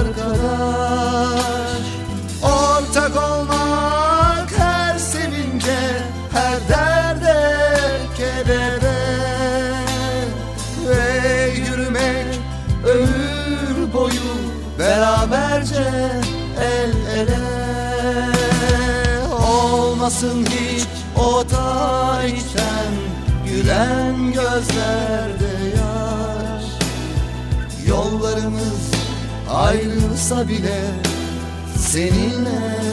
arkadaş. Ortak olmak her sevince her derde kedere. Ve yürümek ömür boyu beraberce el ele. Olmasın hiç o tarihten gülen gözlerde ayrılsa bile seninle